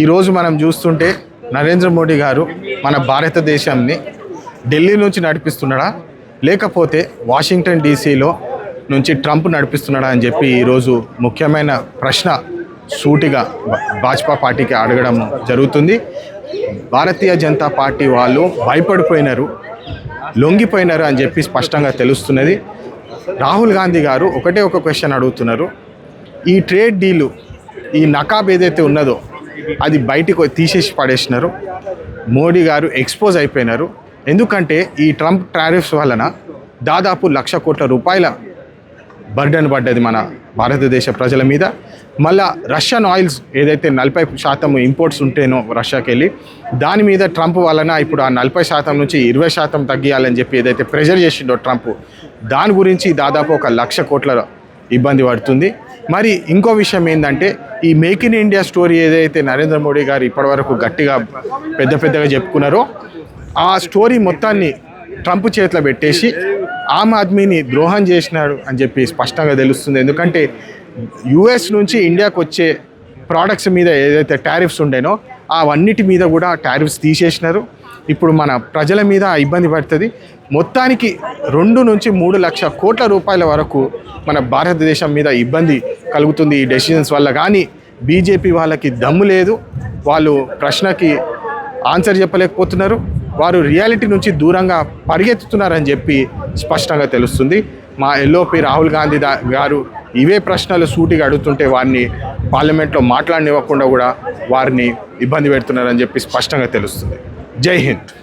ఈరోజు మనం చూస్తుంటే నరేంద్ర మోడీ గారు మన భారతదేశాన్ని ఢిల్లీ నుంచి నడిపిస్తున్నాడా? లేకపోతే వాషింగ్టన్ డీసీలో నుంచి ట్రంప్ నడిపిస్తున్నాడా అని చెప్పి ఈరోజు ముఖ్యమైన ప్రశ్న సూటిగా భాజపా పార్టీకి అడగడం జరుగుతుంది. భారతీయ జనతా పార్టీ వాళ్ళు భయపడిపోయినారు లొంగిపోయినారు అని చెప్పి స్పష్టంగా తెలుస్తున్నది. రాహుల్ గాంధీ గారు ఒకటే ఒక క్వశ్చన్ అడుగుతున్నారు. ఈ ట్రేడ్ డీలు ఈ నకాబ్ ఏదైతే ఉన్నదో అది బయటికి తీసేసి పడేసినారు. మోడీ గారు ఎక్స్పోజ్ అయిపోయినారు. ఎందుకంటే ఈ ట్రంప్ టారిఫ్స్ వలన దాదాపు లక్ష కోట్ల రూపాయల బర్డన్ పడ్డది మన భారతదేశ ప్రజల మీద. మళ్ళా రష్యన్ ఆయిల్స్ ఏదైతే నలభై శాతం ఇంపోర్ట్స్ ఉంటేనో రష్యాకి వెళ్ళి దాని మీద ట్రంప్ వలన ఇప్పుడు ఆ నలభై శాతం నుంచి ఇరవై శాతం తగ్గియాలని చెప్పి ఏదైతే ప్రెషర్ చేసిండో ట్రంప్ దాని గురించి దాదాపు ఒక లక్ష కోట్ల ఇబ్బంది పడుతుంది. మరి ఇంకో విషయం ఏంటంటే ఈ మేక్ ఇన్ ఇండియా స్టోరీ ఏదైతే నరేంద్ర మోడీ గారు ఇప్పటివరకు గట్టిగా పెద్ద పెద్దగా చెప్పుకున్నారో ఆ స్టోరీ మొత్తాన్ని ట్రంప్ చేతిలో పెట్టేసి ఆమ్ ఆద్మీని ద్రోహం చేసినాడు అని చెప్పి స్పష్టంగా తెలుస్తుంది. ఎందుకంటే యుఎస్ నుంచి ఇండియాకు వచ్చే ప్రోడక్ట్స్ మీద ఏదైతే టారిఫ్స్ ఉండేనో అవన్నిటి మీద కూడా టారిఫ్స్ తీసేసినారు. ఇప్పుడు మన ప్రజల మీద ఇబ్బంది పడుతుంది. మొత్తానికి రెండు నుంచి మూడు లక్ష కోట్ల రూపాయల వరకు మన భారతదేశం మీద ఇబ్బంది కలుగుతుంది ఈ డెసిషన్స్ వల్ల. కానీ బీజేపీ వాళ్ళకి దమ్ము లేదు. వాళ్ళు ప్రశ్నకి ఆన్సర్ చెప్పలేకపోతున్నారు. వారు రియాలిటీ నుంచి దూరంగా పరిగెత్తుతున్నారని చెప్పి స్పష్టంగా తెలుస్తుంది. మా ఎల్ఓపి రాహుల్ గాంధీ దా- గారు ఇవే ప్రశ్నలు సూటిగా అడుగుతుంటే వారిని పార్లమెంట్లో మాట్లాడనివ్వకుండా కూడా వారిని ఇబ్బంది పెడుతున్నారని చెప్పి స్పష్టంగా తెలుస్తుంది. জয় হিন্দ